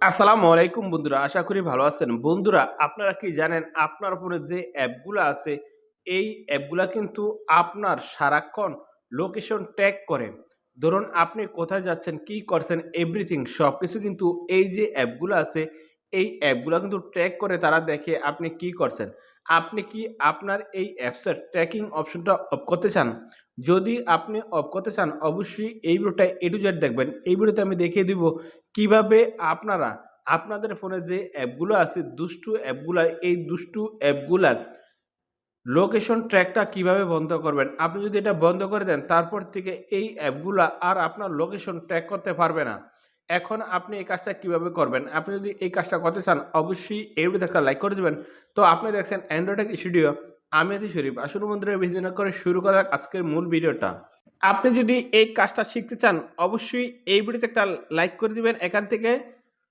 আসসালামু আলাইকুম বন্ধুরা, আশা করি ভালো আছেন। বন্ধুরা, আপনারা কি জানেন, আপনার ফোনে যে অ্যাপগুলো আছে, এই অ্যাপগুলা কিন্তু আপনার সারাক্ষণ লোকেশন ট্যাগ করে। ধরুন, আপনি কোথায় যাচ্ছেন, কি করছেন, এভরিথিং সব কিছু কিন্তু এই যে অ্যাপগুলো আছে, এই অ্যাপগুলো কিন্তু ট্র্যাক করে তারা দেখে আপনি কি করছেন। আপনি কি আপনার এই অ্যাপসের ট্র্যাকিং অপশনটা অফ করতে চান? যদি আপনি অফ করতে চান, অবশ্যই এই ভিডিওটা টু জেড দেখবেন। এই ভিডিওতে আমি দেখিয়ে দিব কীভাবে আপনারা, আপনাদের ফোনে যে অ্যাপগুলো আছে, দুষ্টু অ্যাপগুলা, এই দুষ্টু অ্যাপগুলার লোকেশন ট্র্যাকটা কীভাবে বন্ধ করবেন? আপনি যদি এটা বন্ধ করে দেন, তারপর থেকে এই অ্যাপগুলা আর আপনার লোকেশন ট্র্যাক করতে পারবে না। এখন আপনি এই কাজটা কীভাবে করবেন? আপনি যদি এই কাজটা করতে চান, অবশ্যই এই একটা লাইক করে দেবেন। তো আপনি দেখছেন অ্যান্ড্রয়েড স্টুডিও আমি আছি শরীফ। আসুন বন্ধুরা বেশি করে শুরু করা আজকের মূল ভিডিওটা আপনি যদি এই কাজটা শিখতে চান, অবশ্যই এই ভিডিওতে একটা লাইক করে দিবেন এখান থেকে।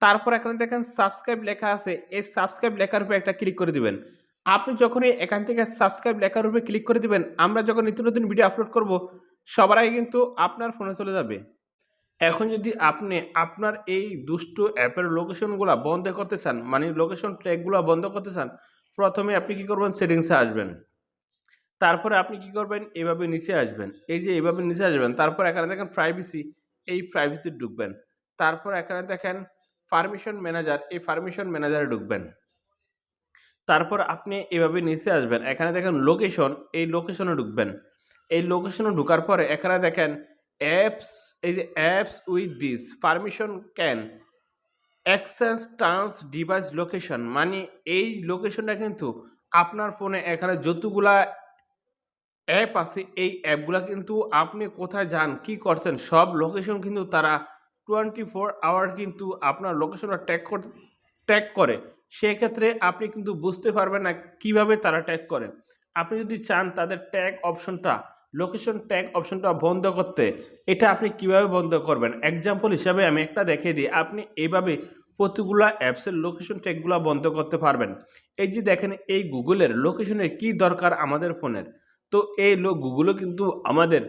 তারপর এখানে দেখেন সাবস্ক্রাইব লেখা আছে, এই সাবস্ক্রাইব লেখার উপরে একটা ক্লিক করে দিবেন। আপনি যখনই এখান থেকে সাবস্ক্রাইব লেখার উপরে ক্লিক করে দিবেন, আমরা যখন নিত্য নতুন ভিডিও আপলোড করব, সবার আগে কিন্তু আপনার ফোনে চলে যাবে। এখন যদি আপনি আপনার এই দুষ্ট অ্যাপের লোকেশনগুলো বন্ধ করতে চান মানে লোকেশন ট্র্যাকগুলো বন্ধ করতে চান, প্রথমে আপনি কি করবেন সেটিংসে আসবেন। তারপরে আপনি কি করবেন? এভাবে নিচে আসবেন। এই যে এভাবে নিচে আসবেন, তারপর এখানে দেখেন প্রাইভেসি এই প্রাইভেসি ঢুকবেন। তারপর এখানে দেখেন পারমিশন ম্যানেজার এই পারমিশন ম্যানেজারে ঢুকবেন। তারপর আপনি এভাবে নিচে আসবেন। এখানে দেখেন লোকেশন এই লোকেশনে ঢুকবেন। এই লোকেশনে ঢুকার পরে এখানে দেখেন অ্যাপস এই যে apps with this permission can exchange trans device location মানে এই লোকেশনটা কিন্তু আপনার ফোনে এখানে যতগুলা অ্যাপ আছে, এই অ্যাপগুলা কিন্তু আপনি কোথায় যান, কি করছেন, সব লোকেশন কিন্তু তারা টোয়েন্টি ফোর আওয়ার কিন্তু আপনার লোকেশনটা ট্যাগ ট্যাগ করে সেক্ষেত্রে আপনি কিন্তু বুঝতে পারবেন না কীভাবে তারা ট্যাগ করে। আপনি যদি চান তাদের ট্যাগ অপশনটা লোকেশন ট্যাগ অপশনটা বন্ধ করতে, এটা আপনি কীভাবে বন্ধ করবেন? এক্সাম্পল হিসাবে আমি একটা দেখিয়ে দিই, আপনি এইভাবে প্রতিগুলা অ্যাপসের লোকেশন ট্যাগগুলো বন্ধ করতে পারবেন। এই যে দেখেন, এই গুগলের লোকেশনের কি দরকার আমাদের ফোনের তো এই লো গুগলও কিন্তু আমাদের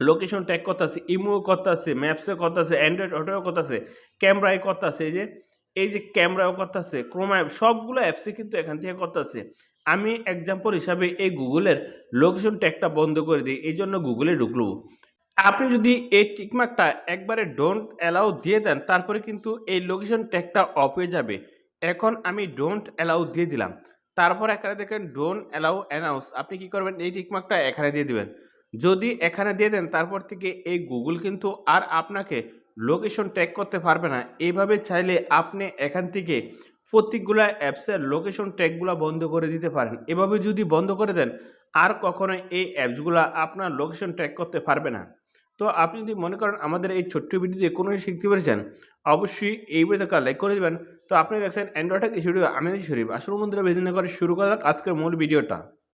লোকেশন ট্যাগ করতে আছে ইমো করতে আছে ম্যাপসে করতে আছে অ্যান্ড্রয়েড অটোও করতে আছে ক্যামেরায় করতে আছে এই যে এই যে ক্যামেরাও করতে আছে ক্রোমায় সবগুলো অ্যাপসে কিন্তু এখান থেকে করতে আছে আমি এক্সাম্পল হিসাবে এই গুগলের লোকেশন ট্যাগটা বন্ধ করে দিই, এই জন্য গুগলে ঢুকলো। আপনি যদি এই টিকমার্কটা একবারে ডোন্ট অ্যালাউ দিয়ে দেন, তারপরে কিন্তু এই লোকেশন ট্যাগটা অফ হয়ে যাবে। এখন আমি ডোন্ট অ্যালাউ দিয়ে দিলাম। তারপর এখানে দেখেন ডোন্ট অ্যালাউ অ্যানাউন্স আপনি কি করবেন? এই টিকমার্কটা এখানে দিয়ে দিবেন। যদি এখানে দিয়ে দেন, তারপর থেকে এই গুগল কিন্তু আর আপনাকে লোকেশন ট্র্যাক করতে পারবে না। এইভাবে চাইলে আপনি এখান থেকে প্রত্যেকগুলা অ্যাপসের লোকেশন ট্যাগগুলো বন্ধ করে দিতে পারেন। এভাবে যদি বন্ধ করে দেন, আর কখনো এই অ্যাপসগুলো আপনার লোকেশন ট্র্যাক করতে পারবে না। তো আপনি যদি মনে করেন আমাদের এই ছোট্ট ভিডিওতে কোনো কিছু শিখতে পেরেছেন, অবশ্যই এই ভিডিওতে লাইক করে দেবেন। তো আপনি দেখছেন অ্যান্ড্রয়েড ইস্যুডিও আমি শরীফ। আসল মন্দিরে বেদিনা করে শুরু করা আজকের মূল ভিডিওটা।